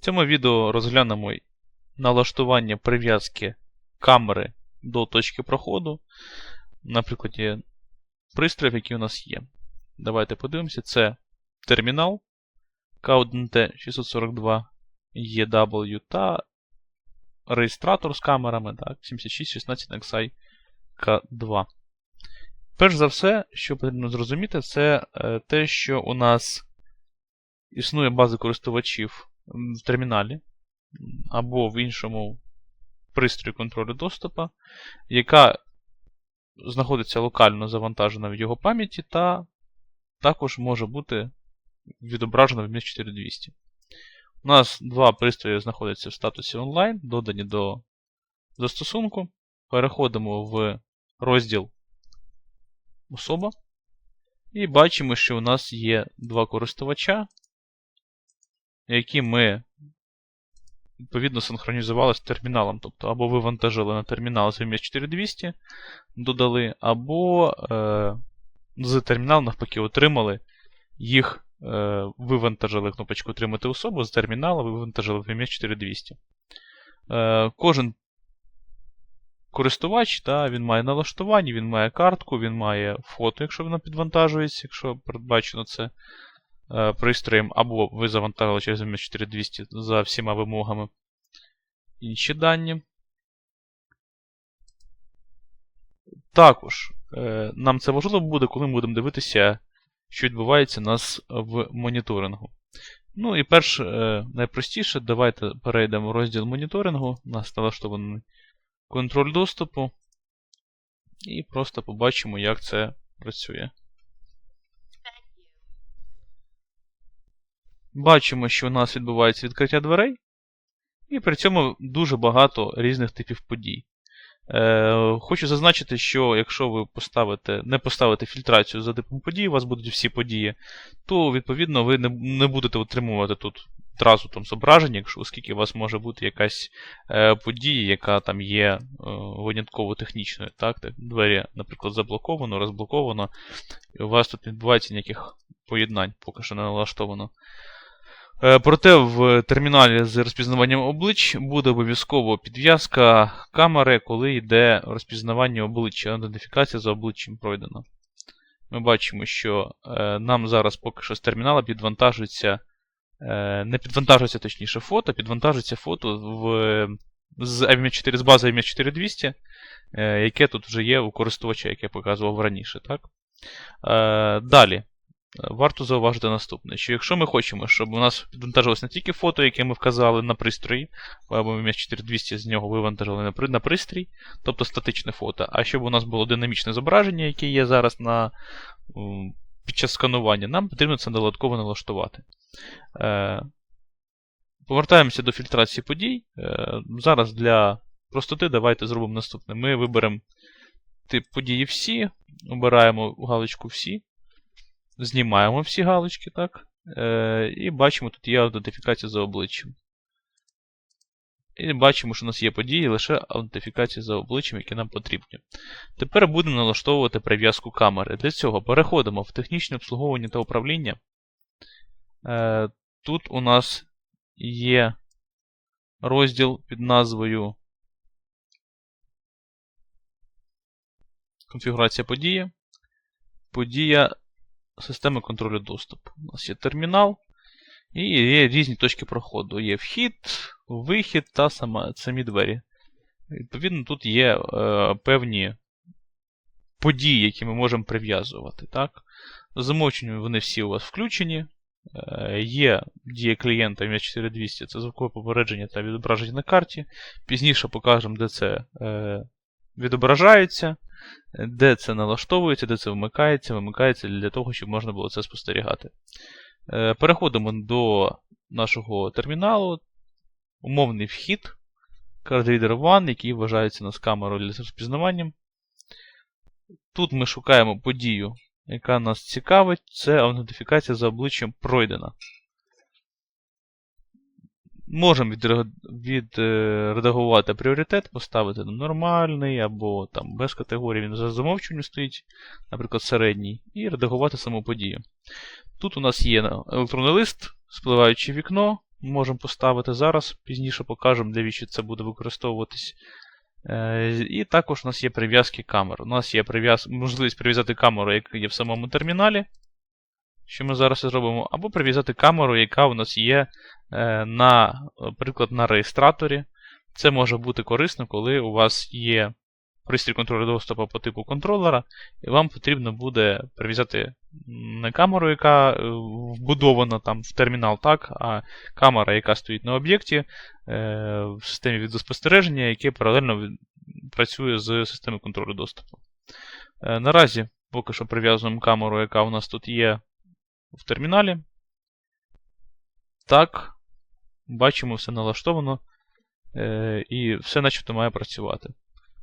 В цьому відео розглянемо налаштування прив'язки камери до точки проходу на прикладі пристроїв, які у нас є. Давайте подивимося. Це термінал K1T 642 EW та реєстратор з камерами так, 7616 XI K2. Перш за все, що потрібно зрозуміти, це е, те, що у нас існує база користувачів в терміналі або в іншому пристрої контролю доступу, яка знаходиться локально завантажена в його пам'яті, та також може бути відображена в MIS 4200. У нас два пристрої знаходяться в статусі онлайн, додані до застосунку. Переходимо в розділ Особа. І бачимо, що у нас є два користувача, які ми відповідно синхронізували з терміналом. Тобто, або вивантажили на термінал з VMS 4200, додали, або е, з терміналу, навпаки, отримали їх, е, вивантажили кнопочку Отримати особу з терміналу, вивантажили в VMS 4200. Е, Кожен користувач, та, він має налаштування, він має картку, він має фото, якщо воно підвантажується, якщо передбачено це пристроєм, або ви завантажили через MS 4200 за всіма вимогами. Інші дані. Також е, нам це важливо буде, коли ми будемо дивитися, що відбувається у нас в моніторингу. Ну і перш, е, найпростіше, давайте перейдемо в розділ моніторингу. У нас налаштований контроль доступу. І просто побачимо, як це працює. Бачимо, що у нас відбувається відкриття дверей, і при цьому дуже багато різних типів подій. Е, Хочу зазначити, що якщо ви поставите, не поставите фільтрацію за типом подій, у вас будуть всі події, то відповідно ви не, не будете отримувати тут одразу там зображення, якщо, оскільки у вас може бути якась е, подія, яка там є е, винятково технічною. Так? Двері, наприклад, заблоковано, розблоковано, і у вас тут не відбувається ніяких поєднань, поки що не налаштовано. Е, Проте в терміналі з розпізнаванням облич буде обов'язково підв'язка камери, коли йде розпізнавання обличчя, ідентифікація за обличчям пройдена. Ми бачимо, що е, нам зараз поки що з термінала підвантажується, е, не підвантажується точніше фото, підвантажується фото в, з, MF4, з бази MF 4200, е, яке тут вже є у користувача, яке я показував раніше. Так? Далі. Варто зауважити наступне, що якщо ми хочемо, щоб у нас підвантажилось не тільки фото, яке ми вказали на пристрої, або ми 4200 з нього вивантажили на пристрій, тобто статичне фото, а щоб у нас було динамічне зображення, яке є зараз на, під час сканування, нам потрібно це додатково налаштувати. Е, повертаємося до фільтрації подій. Е, зараз для простоти давайте зробимо наступне. Ми виберемо тип події всі, обираємо галочку всі. Знімаємо всі галочки, так? Е, І бачимо, тут є аутентифікація за обличчям. І бачимо, що у нас є події лише аутентифікація за обличчям, які нам потрібні. Тепер будемо налаштовувати прив'язку камери. Для цього переходимо в технічне обслуговування та управління. Е, Тут у нас є розділ під назвою Конфігурація події. Подія системи контролю доступу. У нас є термінал і є різні точки проходу. Є вхід, вихід та сама, самі двері. Відповідно, тут є е, певні події, які ми можемо прив'язувати. так? Замовченню вони всі у вас включені. Е, є дія клієнта ms 4200 це звукове попередження та відображення на карті. Пізніше покажемо, де це е, відображається де це налаштовується, де це вмикається, вимикається для того, щоб можна було це спостерігати. Е, переходимо до нашого терміналу. Умовний вхід. CardReader One, який вважається нас камерою для розпізнаванням. Тут ми шукаємо подію, яка нас цікавить, це аутентифікація за обличчям пройдена. Можемо відредагувати пріоритет, поставити на нормальний або там без категорії він за замовчуванню стоїть, наприклад, середній, і редагувати саму подію. Тут у нас є електронний лист, спливаюче вікно, можемо поставити зараз, пізніше покажемо, навіщо це буде використовуватись. Е, І також у нас є прив'язки камер. У нас є можливість прив'язати камеру, яка є в самому терміналі, що ми зараз і зробимо, або прив'язати камеру, яка у нас є, е, на, наприклад, на реєстраторі. Це може бути корисно, коли у вас є пристрій контролю доступу по типу контролера, і вам потрібно буде прив'язати не камеру, яка е, вбудована там в термінал, так, а камера, яка стоїть на об'єкті е, в системі відеоспостереження, яке паралельно працює з системою контролю доступу. Наразі поки що прив'язуємо камеру, яка у нас тут є в терміналі. Так, бачимо, все налаштовано. Е, І все начебто має працювати.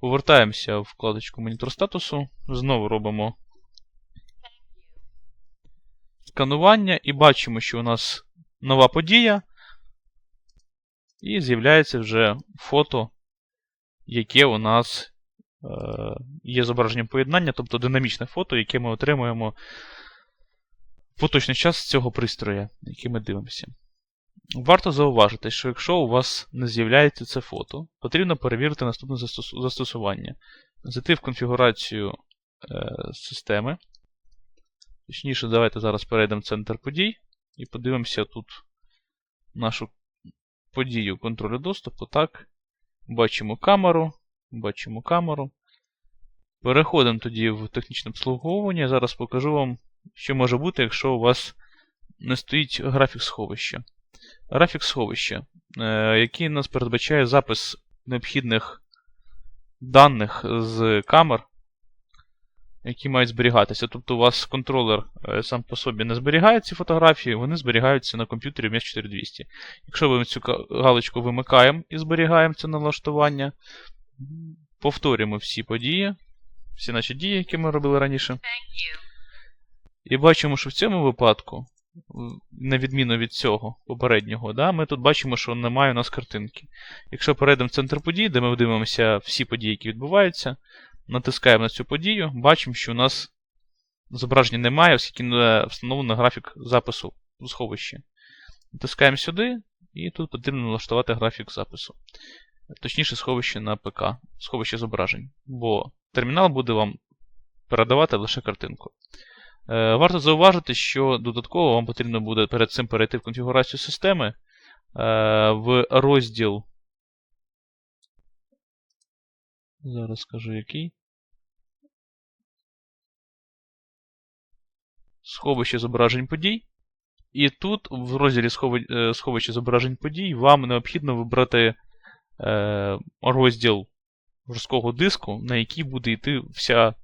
Повертаємося в вкладочку монітор статусу. Знову робимо сканування і бачимо, що у нас нова подія. І з'являється вже фото, яке у нас е, є зображенням поєднання, тобто динамічне фото, яке ми отримуємо поточний час цього пристрою, який ми дивимося. Варто зауважити, що якщо у вас не з'являється це фото, потрібно перевірити наступне застосування. Зайти в конфігурацію е, системи. Точніше, давайте зараз перейдемо в центр подій і подивимося тут нашу подію контролю доступу. Так. Бачимо камеру. Бачимо камеру. Переходимо тоді в технічне обслуговування. Зараз покажу вам, що може бути, якщо у вас не стоїть графік сховища. Графік сховища, е, який нас передбачає запис необхідних даних з камер, які мають зберігатися. Тобто у вас контролер е, сам по собі не зберігає ці фотографії, вони зберігаються на комп'ютері MS 4200. Якщо ми цю галочку вимикаємо і зберігаємо це налаштування, повторюємо всі події, всі наші дії, які ми робили раніше. І бачимо, що в цьому випадку, на відміну від цього попереднього, да, ми тут бачимо, що немає у нас картинки. Якщо перейдемо в центр подій, де ми дивимося всі події, які відбуваються, натискаємо на цю подію, бачимо, що у нас зображення немає, оскільки не встановлено графік запису у сховищі. Натискаємо сюди, і тут потрібно налаштувати графік запису. Точніше, сховище на ПК, сховище зображень. Бо термінал буде вам передавати лише картинку. Е, Варто зауважити, що додатково вам потрібно буде перед цим перейти в конфігурацію системи е, в розділ. Зараз скажу який. Сховище зображень подій. І тут, в розділі е, сховище зображень подій, вам необхідно вибрати розділ жорсткого диску, на який буде йти вся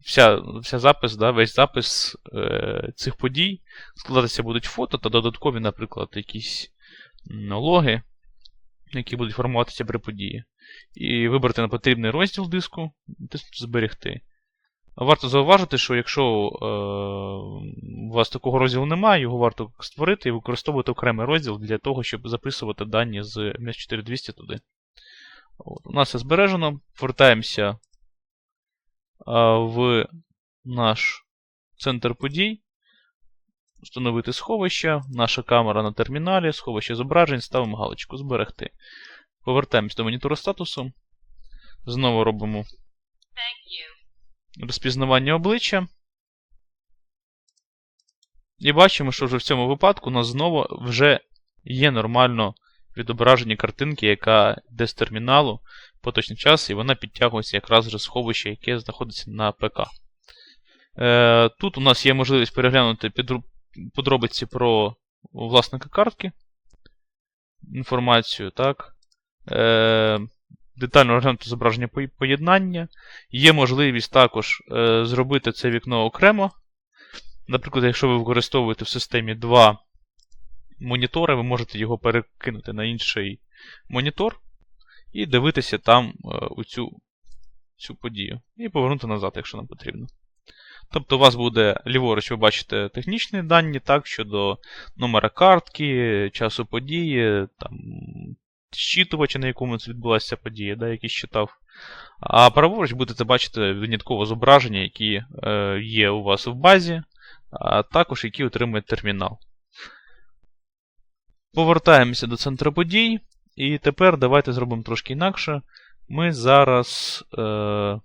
вся, вся запис, да, весь запис е, цих подій. Складатися будуть фото та додаткові, наприклад, якісь логи, які будуть формуватися при події. І вибрати на потрібний розділ диску, тиснути зберегти. Варто зауважити, що якщо е, у вас такого розділу немає, його варто створити і використовувати окремий розділ для того, щоб записувати дані з MS4200 туди. От, у нас це збережено. Повертаємося в наш центр подій. Встановити сховище, наша камера на терміналі, сховище зображень, ставимо галочку Зберегти. Повертаємось до монітору статусу. Знову робимо розпізнавання обличчя. І бачимо, що вже в цьому випадку у нас знову вже є нормально відображення картинки, яка йде з терміналу поточний час, і вона підтягується якраз вже з сховища, яке знаходиться на ПК. Е, тут у нас є можливість переглянути подробиці про власника картки. Інформацію, так. Е, детально розглянути зображення поєднання. Є можливість також е, зробити це вікно окремо. Наприклад, якщо ви використовуєте в системі два монітори, ви можете його перекинути на інший монітор і дивитися там е, у цю, цю подію. І повернути назад, якщо нам потрібно. Тобто у вас буде ліворуч, ви бачите технічні дані, так, щодо номера картки, часу події, там, щитувача, на якому відбулася подія, да, який щитав. А праворуч будете бачити винятково зображення, які е, є у вас в базі, а також які отримує термінал. Повертаємося до центру подій. І тепер давайте зробимо трошки інакше. Ми зараз е,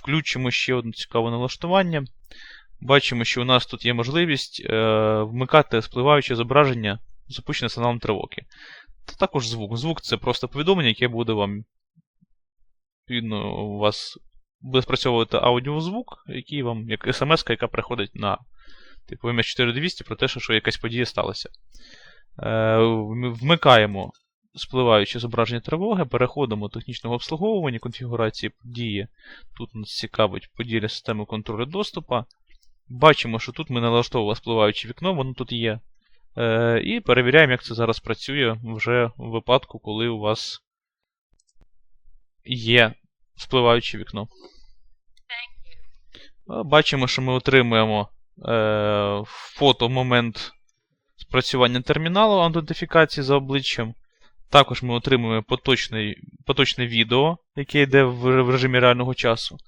включимо ще одне цікаве налаштування. Бачимо, що у нас тут є можливість е, вмикати спливаюче зображення, запущене сигналом тривоги. Та також звук. Звук це просто повідомлення, яке буде вам. Відповідно, у вас буде спрацьовувати аудіозвук, який вам, як смс, яка приходить на типу MS4200 про те, що якась подія сталася. Е, Вмикаємо спливаюче зображення тривоги, переходимо до технічного обслуговування, конфігурації події. Тут нас цікавить поділля системи контролю доступу. Бачимо, що тут ми налаштовували спливаюче вікно, воно тут є. Е, І перевіряємо, як це зараз працює вже в випадку, коли у вас є спливаюче вікно. Бачимо, що ми отримуємо е, фото в момент спрацювання терміналу аутентифікації за обличчям. Також ми отримуємо поточне, поточне відео, яке йде в режимі реального часу.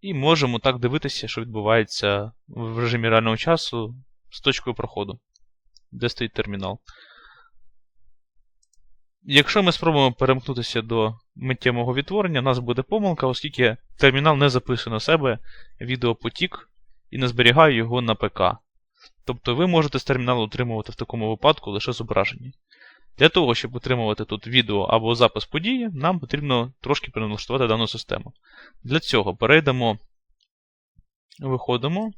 І можемо так дивитися, що відбувається в режимі реального часу з точкою проходу, де стоїть термінал. Якщо ми спробуємо перемкнутися до миттєвого відтворення, у нас буде помилка, оскільки термінал не записує на себе відеопотік і не зберігає його на ПК. Тобто ви можете з терміналу отримувати в такому випадку лише зображення. Для того, щоб отримувати тут відео або запис події, нам потрібно трошки переналаштувати дану систему. Для цього перейдемо, виходимо.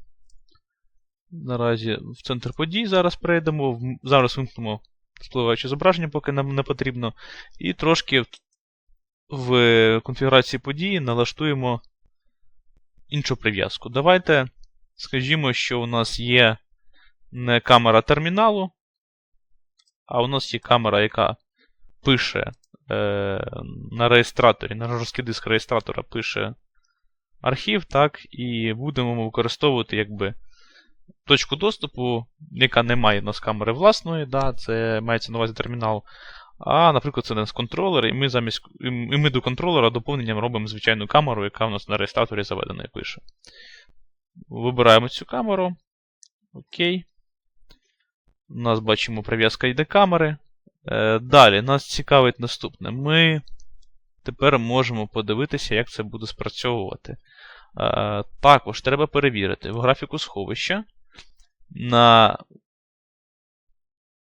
Наразі в центр подій зараз перейдемо, зараз вимкнемо спливаюче зображення, поки нам не потрібно. І трошки в конфігурації події налаштуємо іншу прив'язку. Давайте скажімо, що у нас є не камера терміналу, а у нас є камера, яка пише е, на реєстраторі, на жорсткий диск реєстратора пише архів, так, і будемо використовувати якби точку доступу, яка не має у нас камери власної, да, це мається на увазі термінал. А, наприклад, це нас контролер, і ми замість, і ми до контролера доповненням робимо звичайну камеру, яка у нас на реєстраторі заведена і пише. Вибираємо цю камеру. Окей. У нас бачимо прив'язка ID камери. Е, Далі нас цікавить наступне. Ми тепер можемо подивитися, як це буде спрацьовувати. Е, Також треба перевірити в графіку сховища на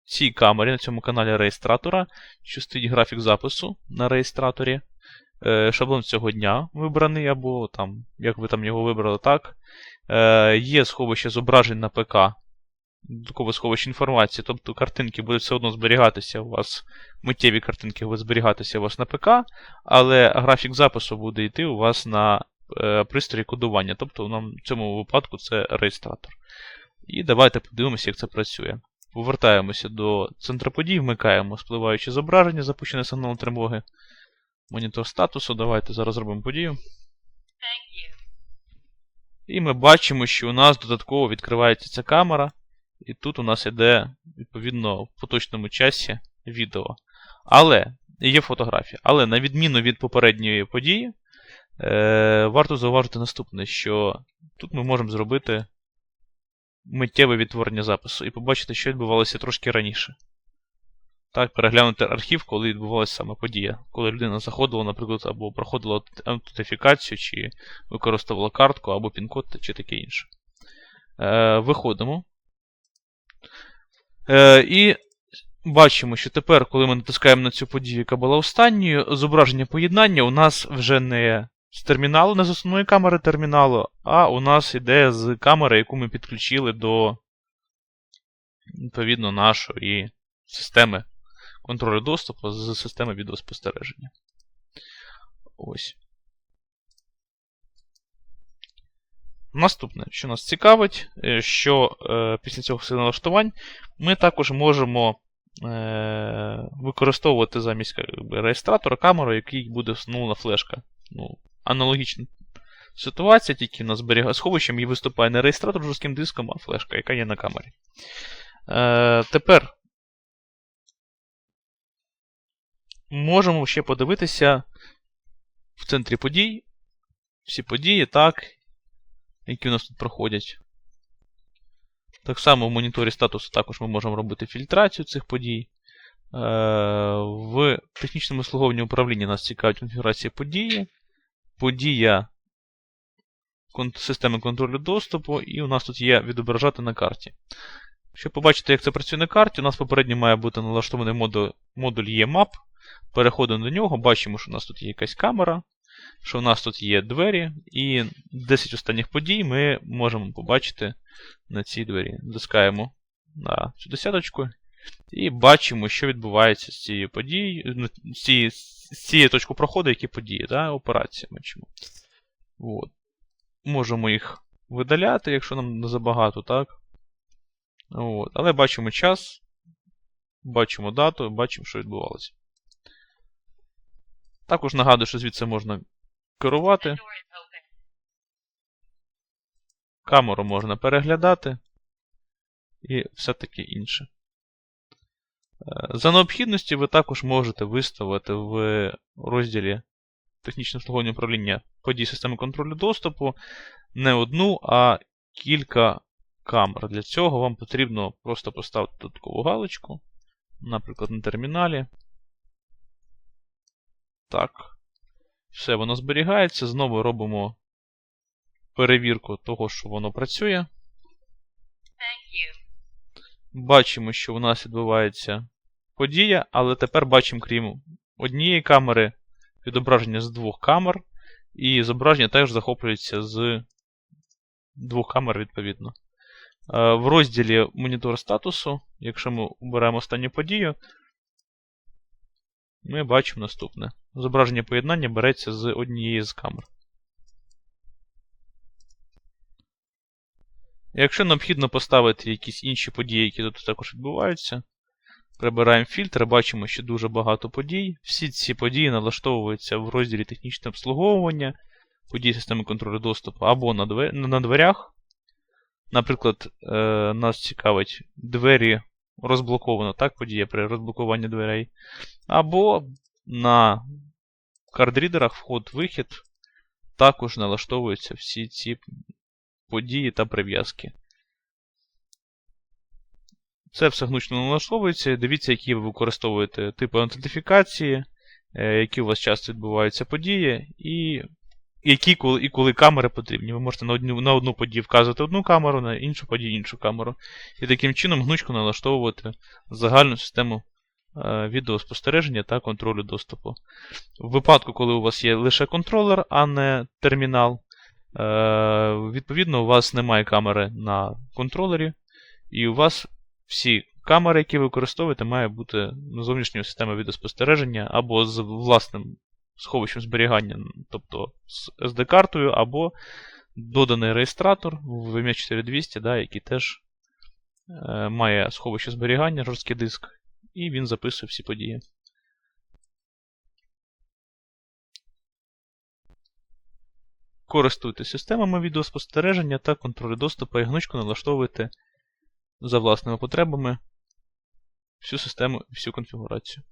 цій камері, на цьому каналі реєстратора, що стоїть графік запису на реєстраторі. Е, шаблон цього дня вибраний, або там, як ви там його вибрали, так. Є сховище зображень на ПК, додаткове сховище інформації, тобто картинки будуть все одно зберігатися у вас, миттєві картинки будуть зберігатися у вас на ПК, але графік запису буде йти у вас на е, пристрої кодування. Тобто нам в цьому випадку це реєстратор. І давайте подивимося, як це працює. Повертаємося до центру подій, вмикаємо спливаюче зображення, запущене сигнал тривоги. Монітор статусу. Давайте зараз зробимо подію. І ми бачимо, що у нас додатково відкривається ця камера. І тут у нас йде, відповідно, в поточному часі відео. Але є фотографія. Але на відміну від попередньої події, е, варто зауважити наступне, що тут ми можемо зробити миттєве відтворення запису і побачити, що відбувалося трошки раніше. Так, переглянути архів, коли відбувалася саме подія. Коли людина заходила, наприклад, або проходила аутентифікацію, чи використовувала картку, або пін-код, чи таке інше. Е, Виходимо. Е, І бачимо, що тепер, коли ми натискаємо на цю подію, яка була останньою, зображення поєднання у нас вже не з терміналу, не з основної камери терміналу, а у нас йде з камери, яку ми підключили до відповідно нашої системи контролю доступу з системи відеоспостереження. Ось. Наступне, що нас цікавить, е, що е, після цього всіх налаштувань ми також можемо е, використовувати замість реєстратора камеру, який буде встановлена флешка. Ну, Аналогічна ситуація, тільки у нас зберігає сховищем і виступає не реєстратор жорстким диском, а флешка, яка є на камері. Е, Тепер можемо ще подивитися в центрі подій. Всі події, так, які у нас тут проходять. Так само в моніторі статусу також ми можемо робити фільтрацію цих подій. Е, В технічному слуговні управління нас цікавить конфігурація події, подія системи контролю доступу, і у нас тут є відображати на карті. Щоб побачити, як це працює на карті, у нас попередньо має бути налаштований модуль, модуль EMAP. Переходимо до нього, бачимо, що у нас тут є якась камера, що у нас тут є двері, і 10 останніх подій ми можемо побачити на цій двері. Натискаємо на цю десяточку і бачимо, що відбувається з цією подією, ну, з цієї, з точки проходу, які події, да, бачимо. От. Можемо їх видаляти, якщо нам не забагато, так? От. Але бачимо час, бачимо дату, бачимо, що відбувалося. Також нагадую, що звідси можна керувати. Камеру можна переглядати і все таке інше. Е, За необхідності ви також можете виставити в розділі технічне обслуговування управління подій системи контролю доступу не одну, а кілька камер. Для цього вам потрібно просто поставити додаткову галочку, наприклад, на терміналі. Так. Все, воно зберігається. Знову робимо перевірку того, що воно працює. Бачимо, що у нас відбувається подія, але тепер бачимо, крім однієї камери, відображення з двох камер, і зображення теж захоплюється з двох камер, відповідно. Е, В розділі монітор статусу, якщо ми оберемо останню подію, ми бачимо наступне. Зображення поєднання береться з однієї з камер. Якщо необхідно поставити якісь інші події, які тут також відбуваються, прибираємо фільтр, бачимо, що дуже багато подій. Всі ці події налаштовуються в розділі технічне обслуговування, події системи контролю доступу або на, дверях. Наприклад, е, нас цікавить двері розблоковано, так, подія при розблокуванні дверей. Або на кардрідерах вход-вихід також налаштовуються всі ці події та прив'язки. Це все гнучно налаштовується. Дивіться, які ви використовуєте типи аутентифікації, е, які у вас часто відбуваються події, і які коли, і коли камери потрібні. Ви можете на одну, на одну подію вказувати одну камеру, на іншу подію іншу камеру. І таким чином гнучко налаштовувати загальну систему е, відеоспостереження та контролю доступу. В випадку, коли у вас є лише контролер, а не термінал, е, відповідно, у вас немає камери на контролері, і у вас всі камери, які ви використовуєте, має бути зовнішньої системи відеоспостереження або з власним сховищем зберігання, тобто з SD-картою, або доданий реєстратор в VMA 4200, да, який теж е, має сховище зберігання, жорсткий диск, і він записує всі події. Користуйтесь системами відеоспостереження та контролю доступу і гнучко налаштовуйте за власними потребами всю систему і всю конфігурацію.